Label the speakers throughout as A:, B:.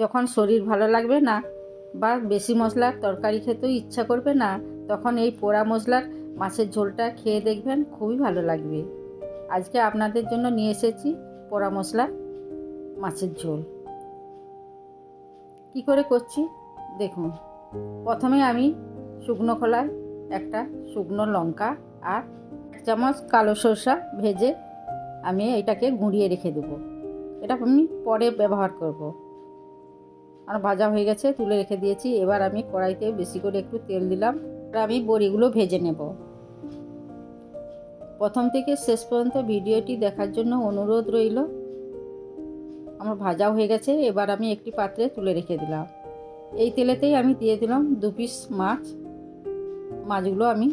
A: যখন শরীর ভালো লাগবে না বা বেশি মশলার তরকারি খেতেও ইচ্ছা করবে না, তখন এই পোড়া মশলার মাছের ঝোলটা খেয়ে দেখবেন খুবই ভালো লাগবে। আজকে আপনাদের জন্য নিয়ে এসেছি পোড়া মশলার মাছের ঝোল। কি করে করছি? দেখুন, প্রথমে আমি শুকনো খোলায় একটা শুকনো লঙ্কা আর এক চামচ কালো সরষা ভেজে আমি এটাকে গুঁড়িয়ে রেখে দেবো। এটা আমি পরে ব্যবহার করব। আর ভাজা হয়ে গেছে, তুলে রেখে দিয়েছি। এবার আমি কড়াইতে বেশি করে একটু তেল দিলাম। আর আমি বড়িগুলো ভেজে নেব। প্রথম থেকে শেষ পর্যন্ত ভিডিওটি দেখার জন্য অনুরোধ রইল। আমার ভাজা হয়ে গেছে, এবার আমি একটি পাত্রে তুলে রেখে দিলাম। এই তেলেতেই আমি দিয়ে দিলাম দু পিস মাছ। মাছগুলো আমি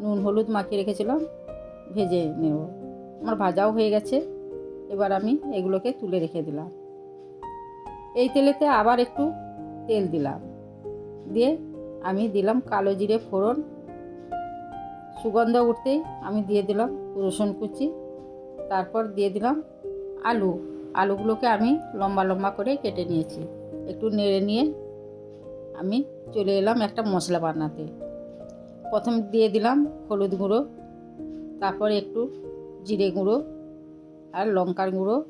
A: নুন, হলুদ মাখিয়ে রেখেছিলাম, ভেজে নেব। আমার ভাজাও হয়ে গেছে, এবার আমি এগুলোকে তুলে রেখে দিলাম। এই তেলেতে আবার একটু তেল দিলাম। দিয়ে আমি দিলাম কালো জিরে ফোড়ন। সুগন্ধ উঠতেই আমি দিয়ে দিলাম রসুন কুচি। তারপর দিয়ে দিলাম আলু। আলুগুলোকে আমি লম্বা লম্বা করে কেটে নিয়েছি। একটু নেড়ে নিয়ে আমি চলে এলাম একটা মশলা বানাতে। প্রথম দিয়ে দিলাম হলুদ গুঁড়ো। তারপর একটু জিরে গুঁড়ো আর লঙ্কার গুঁড়ো।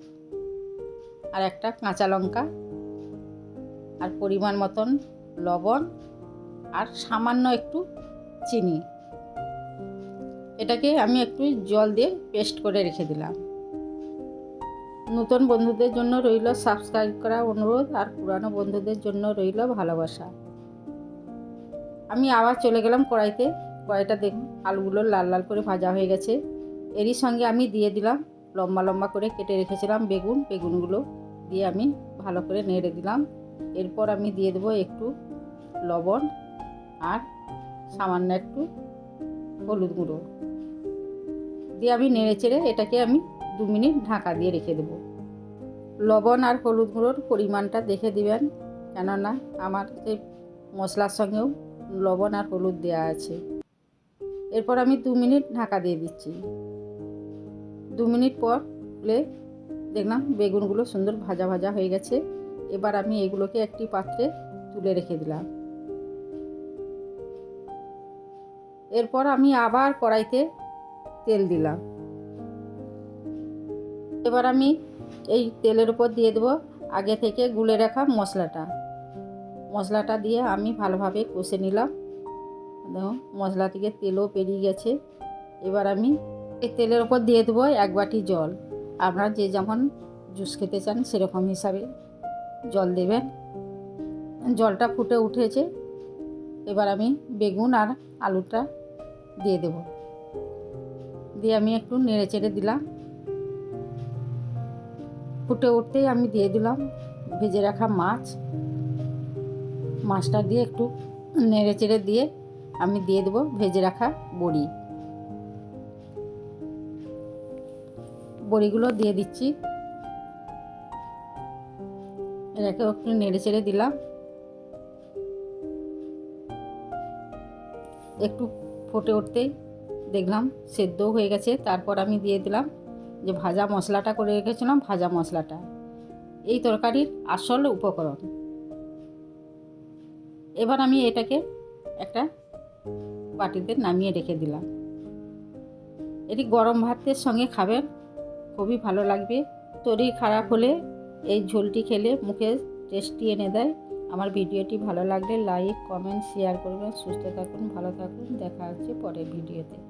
A: আর একটা কাঁচা লঙ্কা। আর পরিমাণ মতন লবণ আর সামান্য একটু চিনি। এটাকে আমি একটু জল দিয়ে পেস্ট করে রেখে দিলাম। নতুন বন্ধুদের জন্য রইল সাবস্ক্রাইব করা অনুরোধ আর পুরানো বন্ধুদের জন্য রইল ভালোবাসা। আমি আবার চলে গেলাম কড়াইতে। কড়াইটা দেখুন আলুগুলো লাল লাল করে ভাজা হয়ে গেছে। এরই সঙ্গে আমি দিয়ে দিলাম লম্বা লম্বা করে কেটে রেখেছিলাম বেগুন। বেগুনগুলো দিয়ে আমি ভালো করে নেড়ে দিলাম। এরপর আমি দিয়ে দেবো একটু লবণ আর সামান্য একটু হলুদ গুঁড়ো। দিয়ে আমি নেড়ে চেড়ে এটাকে আমি দু মিনিট ঢাকা দিয়ে রেখে দেবো। লবণ আর হলুদ গুঁড়োর পরিমাণটা দেখে দিবেন, কেননা আমার সেই মশলার সঙ্গেও লবণ আর হলুদ দেওয়া আছে। এরপর আমি দু মিনিট ঢাকা দিয়ে দিচ্ছি। দু মিনিট পর খুলে দেখলাম বেগুনগুলো সুন্দর ভাজা ভাজা হয়ে গেছে। এবার আমি এগুলোকে একটি পাত্রে তুলে রেখে দিলাম। এরপর আমি আবার কড়াইতে তেল দিলাম। এবার আমি এই তেলের উপর দিয়ে দেবো আগে থেকে গুলে রাখা মশলাটা। মশলাটা দিয়ে আমি ভালোভাবে কষে নিলাম। দেখো, মশলা থেকে তেলও পেরিয়ে গেছে। এবার আমি এই তেলের ওপর দিয়ে দেবো এক বাটি জল। আপনারা যে যেমন জুস খেতে চান সেরকম হিসাবে জল দেবেন জলটা ফুটে উঠেছে। এবার আমি বেগুন আর আলুটা দিয়ে দেব। দিয়ে আমি একটু নেড়ে চেড়ে দিলাম। ফুটে উঠতেই আমি দিয়ে দিলাম ভেজে রাখা মাছ। মাছটা দিয়ে একটু নেড়ে চেড়ে দিয়ে আমি দিয়ে দেবো ভেজে রাখা বড়ি। বড়িগুলো দিয়ে দিচ্ছি। এটাকে একটু নেড়ে চেড়ে দিলাম। একটু ফুটে উঠতেই দেখলাম সেদ্ধও হয়ে গেছে। তারপর আমি দিয়ে দিলাম যে ভাজা মশলাটা করে রেখেছিলাম, ভাজা মশলাটা। এই তরকারির আসল উপকরণ। এবার আমি এটাকে একটা বাটিতে নামিয়ে রেখে দিলাম। এটি গরম ভাতের সঙ্গে খাবেন, খুবই ভালো লাগবে। শরীর খারাপ হলে এই ঝোলটি খেলে মুখে টেস্টি এনে দেয়। আমার ভিডিওটি ভালো লাগলে লাইক, কমেন্ট, শেয়ার করবেন। সুস্থ থাকুন, ভালো থাকুন। দেখা হচ্ছে পরের ভিডিওতে।